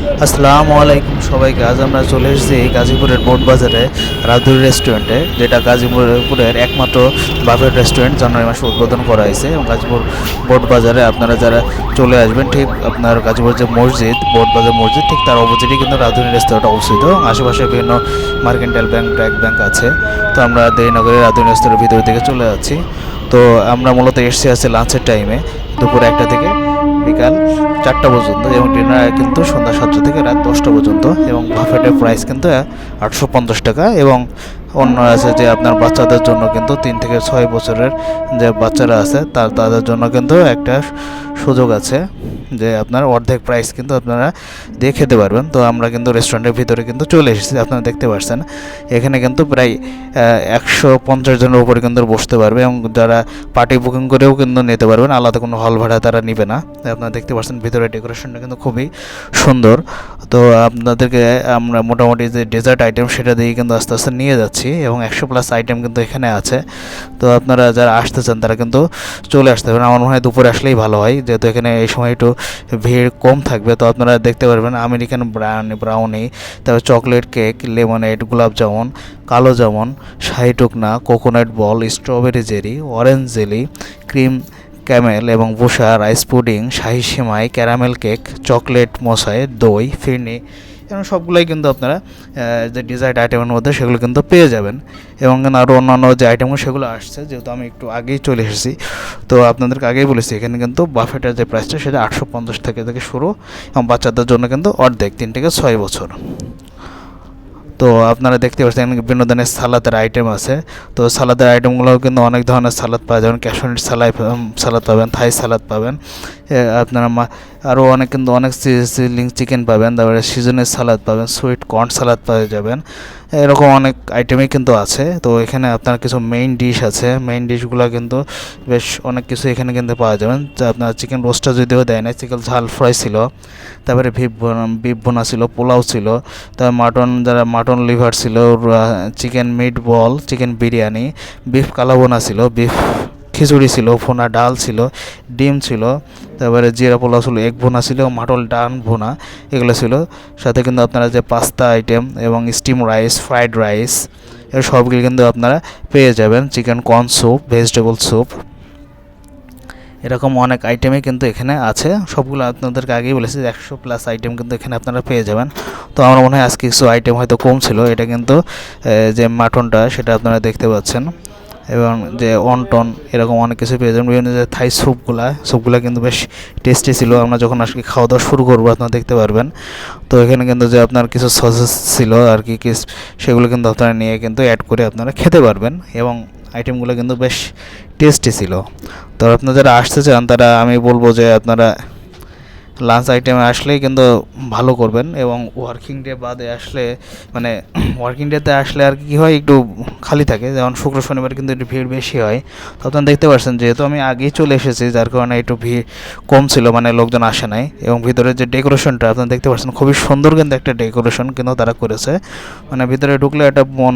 আসসালামু আলাইকুম সবাইকে। আজ আমরা চলে এসেছি গাজীপুরের বোট বাজারে রাধুরি রেস্টুরেন্টে যেটা গাজীপুরের একমাত্র বাফেট রেস্টুরেন্ট জানুয়ারি মাসে উদ্বোধন করা হয়েছে। এবং গাজীপুর বোট বাজারে আপনারা যারা চলে আসবেন, ঠিক আপনার গাজীপুর যে মসজিদ, বোট বাজার মসজিদ, ঠিক তার অপোজিটে কিন্তু রাধুরি রেস্টুরেন্ট অবস্থিত। এবং আশেপাশে বিভিন্ন মার্কেন্টাইল ব্যাংক ব্র্যাক ব্যাংক আছে। তো আমরা দেহনগরের রাধুরি রেস্টুরেন্টের ভিতর দিকে চলে যাচ্ছি। তো আমরা মূলত এসেছি আছে লাঞ্চের টাইমে দুপুর একটা থেকে। বিকাল চারটা পর্যন্ত এবং ডিনার কিন্তু সন্ধ্যা সাতটা থেকে রাত দশটা পর্যন্ত এবং বাফেটের প্রাইস কিন্তু আটশো পঞ্চাশ টাকা এবং অন্য আছে যে আপনার বাচ্চাদের জন্য কিন্তু তিন থেকে ছয় বছরের যে বাচ্চারা আছে, তার, তাদের জন্য কিন্তু একটা সুযোগ আছে। যে আপনার অর্ধেক প্রাইস কিন্তু আপনারা দিয়ে খেতে পারবেন। তো আমরা কিন্তু রেস্টুরেন্টের ভিতরে কিন্তু চলে এসেছি, আপনারা দেখতে পাচ্ছেন এখানে কিন্তু প্রায় একশো পঞ্চাশ জনের উপরে কিন্তু বসতে পারবে এবং যারা পার্টি বুকিং করেও কিন্তু নিতে পারবেন, আলাদা কোনো হল ভাড়া তারা নিবে না। আপনারা দেখতে পাচ্ছেন ভিতরে ডেকোরেশনটা কিন্তু খুবই সুন্দর। তো আপনাদেরকে আমরা মোটামুটি যে ডেজার্ট আইটেম সেটা দিয়ে কিন্তু আস্তে আস্তে নিয়ে যাচ্ছি এবং একশো প্লাস আইটেম কিন্তু এখানে আছে। তো আপনারা যারা আসতে চান তারা কিন্তু চলে আসতে পারেন আমার মনে হয় দুপুরে আসলেই ভালো হয়, যেহেতু এখানে এই সময় একটু ভিড় কম থাকবে। তো আপনারা দেখতে পারবেন, আমেরিকান ব্রাউনি ব্রাউনি, তারপর চকলেট কেক, লেমনেড জামুন, কালো জামুন, শাহি টুকনা, coconut ball, strawberry jelly, orange jelly, cream caramel এবং বুসা, রাইস পুডিং, শাহি সেমাই, ক্যারামেল কেক, চকলেট মশাই, দই, ফিরনি এবং সবগুলোই কিন্তু আপনারা যে ডিজার্ট আইটেমের মধ্যে সেগুলো কিন্তু পেয়ে যাবেন। এবং আরও অন্যান্য যে আইটেমগুলো সেগুলো আসছে, যেহেতু আমি একটু আগেই চলে এসেছি। তো আপনাদেরকে আগেই বলেছি, এখানে কিন্তু বাফেটের যে প্রাইসটা সেটা আটশো পঞ্চাশ থেকে থেকে শুরু এবং বাচ্চাদের জন্য কিন্তু অর্ধেক, তিন থেকে ছয় বছর। তো আপনারা দেখতে পাচ্ছেন, এখানে বিভিন্ন ধরনের সালাদের আইটেম আছে। তো সালাদের আইটেমগুলোও কিন্তু অনেক ধরনের সালাদ পাওয়া যাবেন ক্যাশনির সালাই সালাদ পাবেন থাই সালাদ পাবেন। আপনারা আরও অনেক কিন্তু অনেক সিলিং চিকেন পাবেন, তারপরে সিজনের সালাদ পাবেন, সুইট কর্ন সালাদ পাওয়া যাবেন। এরকম অনেক আইটেমই কিন্তু আছে। তো এখানে আপনার কিছু মেইন ডিশ আছে। মেইন ডিশগুলো কিন্তু বেশ অনেক কিছু এখানে কিন্তু পাওয়া যাবেন। আপনার চিকেন রোস্টটা যদিও দেয় না চিকেন ঝাল ফ্রাই ছিল, তারপরে ভিপ বিফ বোনা ছিল, পোলাও ছিল তারপর মাটন যারা মাটন লিভার ছিল chicken meat ball chicken biryani beef কালাবোনা ছিল বিফ খিচুড়ি ছিল, ভুনা ডাল ছিল, ডিম ছিল, তারপরে জিরা পোলাও ছিল এগ ভোনা ছিল, মাটল ডান ভোনা, এগুলো ছিল। সাথে কিন্তু আপনারা যে পাস্তা আইটেম এবং স্টিম রাইস ফ্রাইড রাইস এর সবগুলি কিন্তু আপনারা পেয়ে যাবেন। Chicken corn soup vegetable soup এরকম অনেক আইটেমই কিন্তু এখানে আছে। সবগুলো আপনাদেরকে আগেই বলেছি, একশো প্লাস আইটেম কিন্তু এখানে আপনারা পেয়ে যাবেন। তো আমার মনে হয় আজকে কিছু আইটেম হয়তো কম ছিল। এটা কিন্তু যে মাটনটা, সেটা আপনারা দেখতে পাচ্ছেন। এবং যে অনটন, এরকম অনেক কিছু পেয়ে যাবেন। বিভিন্ন যে থাই স্যুপগুলা স্যুপগুলা কিন্তু বেশ টেস্টি ছিল। আমরা যখন আজকে খাওয়া দাওয়া শুরু করব, আপনারা দেখতে পারবেন। তো এখানে কিন্তু যে আপনার কিছু সসেস ছিল আর কি কি সেগুলো কিন্তু আপনারা নিয়ে কিন্তু অ্যাড করে আপনারা খেতে পারবেন এবং আইটেমগুলো কিন্তু বেশ টেস্টি ছিল। তো আপনারা যারা আসতে চান, তারা আমি বলব যে আপনারা লাঞ্চ আইটেমে আসলেই কিন্তু ভালো করবেন এবং ওয়ার্কিং ডে বাদে আসলে মানে ওয়ার্কিং ডেতে আসলে আর কি হয়, একটু খালি থাকে। যেমন শুক্র, শনিবার কিন্তু একটু ভিড় বেশি হয়। তো আপনারা দেখতে পাচ্ছেন যেহেতু আমি আগেই চলে এসেছি, যার কারণে একটু ভিড় কম ছিল মানে লোকজন আসে নাই। এবং ভিতরে যে ডেকোরেশনটা, আপনারা দেখতে পাচ্ছেন খুবই সুন্দর কিন্তু একটা ডেকোরেশন কিন্তু তারা করেছে। মানে ভিতরে ঢুকলে একটা মন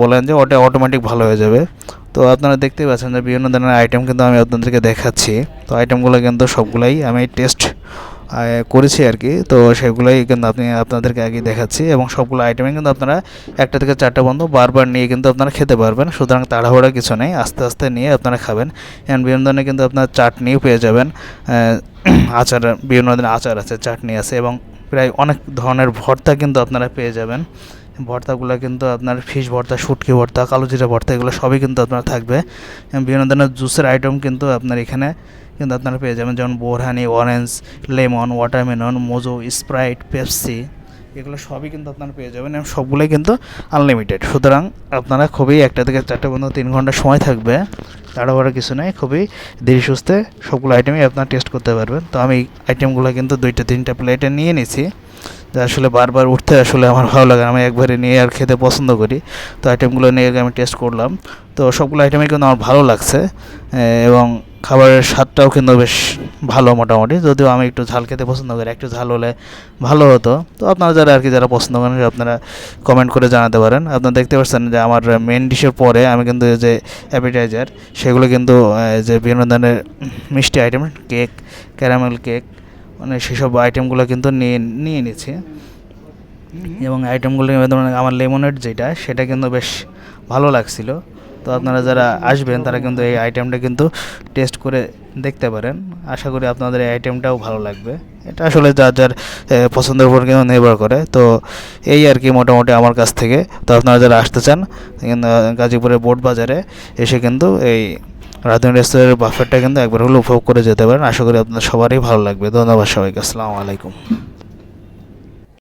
বলেন যে ওটা অটোমেটিক ভালো হয়ে যাবে। তো আপনারা দেখতেই পাচ্ছেন যে বিভিন্ন ধরনের আইটেম কিন্তু আমি আপনাদেরকে দেখাচ্ছি। তো আইটেমগুলো কিন্তু সবগুলাই আমি টেস্ট করেছি আর কি তো সেগুলোই কিন্তু আপনি, আপনাদেরকে আগে দেখাচ্ছি এবং সবগুলো আইটেমে কিন্তু আপনারা একটা থেকে চারটা বন্ধ বারবার নিয়ে কিন্তু আপনারা খেতে পারবেন। সুতরাং তাড়াহুড়া কিছু নেই, আস্তে আস্তে নিয়ে আপনারা খাবেন। এবং বিভিন্ন ধরনের কিন্তু আপনার চাটনিও পেয়ে যাবেন। আচার, বিভিন্ন ধরনের আচার আছে, চাটনি আছে এবং প্রায় অনেক ধরনের ভর্তা কিন্তু আপনারা পেয়ে যাবেন। ভর্তাগুলো কিন্তু আপনার ফিশ ভর্তা, শুটকি ভর্তা কালো জিরা ভর্তা, এগুলো সবই কিন্তু আপনার থাকবে। বিভিন্ন ধরনের জুসের আইটেম কিন্তু আপনার এখানে কিন্তু আপনারা পেয়ে যাবেন। যেমন borhani orange lemon watermelon Mojo Sprite Pepsi এগুলো সবই কিন্তু আপনারা পেয়ে যাবেন। এবং সবগুলোই কিন্তু আনলিমিটেড সুতরাং আপনারা খুবই একটা থেকে চারটে পর্যন্ত তিন ঘণ্টা সময় থাকবে। তাড়াহুড়া কিছু নেই, খুবই ধীরে সুস্থে সবগুলো আইটেমই আপনারা টেস্ট করতে পারবেন। তো আমি আইটেমগুলো কিন্তু দুইটা, তিনটা প্লেটে নিয়ে নিয়েছি যা আসলে বারবার উঠতে আসলে আমার ভালো লাগে আমি একবারে নিয়ে আর খেতে পছন্দ করি। তো আইটেমগুলো নিয়ে আমি টেস্ট করলাম। তো সবগুলো আইটেমই কিন্তু আমার ভালো লাগছে। এবং খাবারের স্বাদটাও কিন্তু বেশ ভালো মোটামুটি। যদিও আমি একটু ঝাল খেতে পছন্দ করি, একটু ঝাল হলে ভালো হতো। তো আপনারা যারা আর কি যারা পছন্দ করেন, আপনারা কমেন্ট করে জানাতে পারেন। আপনারা দেখতে পাচ্ছেন যে আমার মেন ডিশের পরে আমি কিন্তু যে অ্যাপিটাইজার সেগুলো কিন্তু যে বিভিন্ন ধরনের মিষ্টি আইটেম কেক ক্যারামেল কেক মানে সেসব আইটেমগুলো কিন্তু নিয়ে নিয়ে নিচ্ছি। এবং আইটেমগুলো আমার লেমনেড যেটা সেটা কিন্তু বেশ ভালো লাগছিল। তো আপনারা যারা আসবেন তারা কিন্তু এই আইটেমটা কিন্তু টেস্ট করে দেখতে পারেন। আশা করি আপনাদের এই আইটেমটাও ভালো লাগবে। এটা আসলে যার যার পছন্দের উপর কিন্তু নির্ভর করে। তো এই আর কি মোটামুটি আমার কাছ থেকে। তো আপনারা যারা আসতে চান কিন্তু গাজীপুরের বোট বাজারে এসে কিন্তু এই রাধুনী রেস্তোরাঁর বাফেটটা কিন্তু একবার হলে উপভোগ করে যেতে পারেন। আশা করি আপনার সবারই ভালো লাগবে। ধন্যবাদ সবাইকে। আসসালামু আলাইকুম।